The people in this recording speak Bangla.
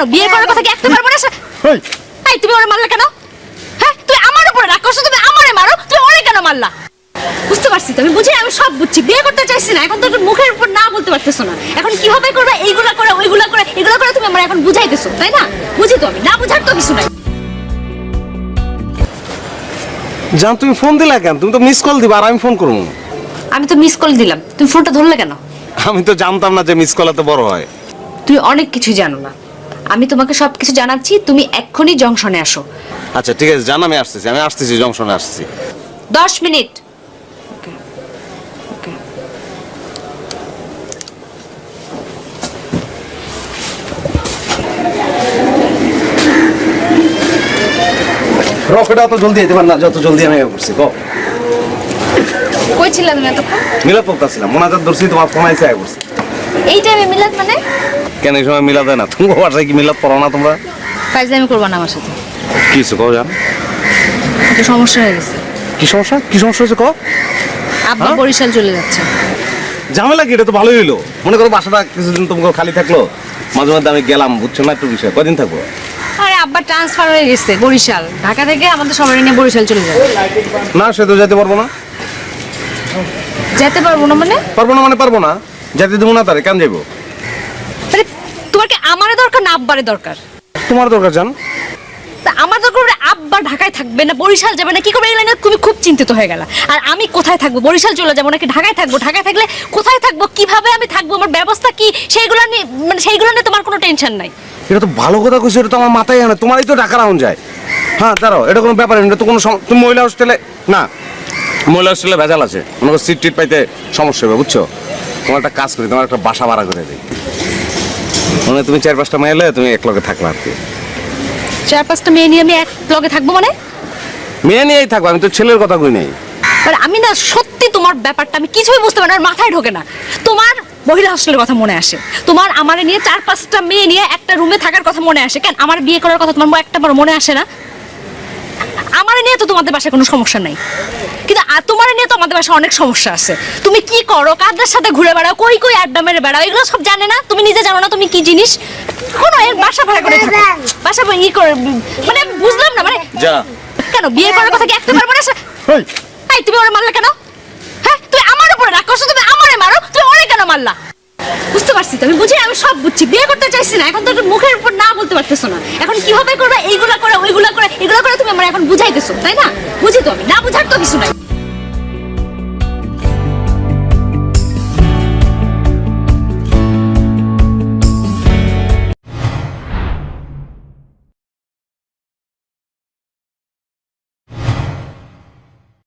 কেন? বিয়ে করার কথা কি একটা পারব না এই, এই তুমি ওরে মারলে কেন? হ্যাঁ তুই আমার উপরে রাগ করছ তুমি আমারে মারো তুমি ওরে কেন মারলা? বুঝতে পারছি তো আমি বুঝি আমি সব বুঝছি। বিয়ে করতে চাইছি না এখন তো মুখের উপর না বলতে পারতেছো না। এখন কীভাবে করবে? এইগুলা করে ওইগুলা করে এগুলা করে তুমি আমার এখন বুঝাইতেছো তাই না? বুঝি তো আমি না বুঝার তো কিছু নাই। জান তুমি ফোন দিলা কেন? তুমি তো মিস কল দিবা আর আমি ফোন করব। আমি তো মিস কল দিলাম। তুমি ফোনটা ধরলে কেন? আমি তো জানতাম না যে মিস কল এত বড় হয়। তুমি অনেক কিছু জানো না। আমি তোমাকে সবকিছু জানাচ্ছি তুমি এক্ষুনি জংশনে আসো। আচ্ছা ঠিক আছে জান আমি আসতেছি আমি আসতেছি জংশনে আসতেছি। দশ মিনিট। রকেটা অত জলদি যেতে পার না যত জলদি আমি করছি গো। কই ছিলাম তুমি এতক্ষণ? মিলাদ পড়তেছিলাম মোনাজাত ধরছি তোমার ফোন আইসে আয় করছি। এই টাইমে মিলাদ মানে? কেন এই সময় মিলাদ হয় না? তোমার বাসায় কি মিলাদ পড়ো না তোমরা? ফাইজলামি করব না আমার সাথে। কি হয়েছে কও জান? একটু সমস্যা হয়ে গেছে। কি সমস্যা? কি সমস্যা হয়েছে কও? আব্বা হ্যাঁ? বরিশাল চলে যাচ্ছে। ঝামেলা কি? এটা তো ভালোই হইল। মনে করো বাসাটা কিছুদিন তোমাকে খালি থাকল। মাঝে মধ্যে আমি গেলাম বুঝছ না একটু বিষয়? কদিন থাকব? আরে আব্বা ট্রান্সফার হয়ে গেছে বরিশাল। ঢাকা থেকে আমাদের সবাই নিয়ে বরিশাল চলে যাবে। না সে তো যেতে পারব না। যেতে পারব না মানে? পারব না মানে পারব না। যেতে দেবো না তারে কেন যাব তোমার কি আমারে দরকার না আব্বারে দরকার? তোমার দরকার জান। তা আমার দরকার হলে আব্বা ঢাকায় থাকবে না বরিশাল যাবে না কি করবে এই লাইনে? তুমি খুব চিন্তিত হয়ে গেল। আর আমি কোথায় থাকব? বরিশাল চলে যাব নাকি ঢাকায় থাকব? ঢাকায় থাকলে কোথায় থাকব? কীভাবে আমি থাকব? আমার ব্যবস্থা কি? সেইগুলো নিয়ে মানে সেইগুলো নিয়ে তোমার কোনো টেনশন নাই। এটা তো ভালো কথা কইছো এটা তো আমার মাথায় আনে। তোমারই তো টাকা রাউন্ড যায়। হ্যাঁ দাঁড়াও এটা কোনো ব্যাপার না, এটা তো কোনো সম- তুমি মহিলা হোস্টেলে না। মহিলা হোস্টেলে ভেজাল আছে। মনে সিট টিট পাইতে সমস্যা হবে বুঝছ? তোমার একটা কাজ করি তোমার একটা বাসা ভাড়া করে দিই। মানে তুমি চার পাঁচটা মেয়ে এলে তুমি এক লগে থাকবে আর কি। চার পাঁচটা মেয়ে নিয়ে আমি এক লগে থাকব মানে? মেয়ে নিয়েই থাকব আমি তো ছেলের কথা কই নাই। মানে আমি না সত্যি তোমার ব্যাপারটা আমি কিছুই বুঝতে পারি না আমার মাথায় ঢোকে না। তোমার মহিলা হোস্টেলের কথা মনে আসে। তোমার আমারে নিয়ে চার পাঁচটা মেয়ে নিয়ে একটা রুমে থাকার কথা মনে আসে। কেন? আমার বিয়ে করার কথা তোমার একটা মনে আসে না? আমার নিয়ে তো তোমাদের বাসায় কোনো সমস্যা নাই। কিন্তু আ- তোমার নিয়ে তো আমাদের বাসায় অনেক সমস্যা আছে। তুমি কি করো? কাদের সাথে ঘুরে বেড়াও? কই কই আড্ডা মেরে বেড়াও? এগুলো সব জানে না? তুমি নিজে জানো না তুমি কি জিনিস? কোনো এর বাসা ভাড়া করে থাকো। বাসা ভাড়া ই করে মানে বুঝলাম না মানে যা। কেন বিয়ে করার কথা কি একটা বার মনে আসে এই এই তুমি ওরে মারলে কেন? হ্যাঁ তুই আমার উপরে রাগ করছ তুমি আমারে মারো তুমি ওরে কেন মারলা? বুঝতে পারছি তো আমি বুঝি আমি সব বুঝছি। বিয়ে করতে চাইছি না এখন তো একটু মুখের উপর না বলতে পারতেছো না। এখন কীভাবে করবে? এইগুলা করে ওইগুলা করে এগুলা করে তুমি আমার এখন বুঝাইতেছো তাই না? বুঝি তো আমি না বুঝার তো কিছু নাই।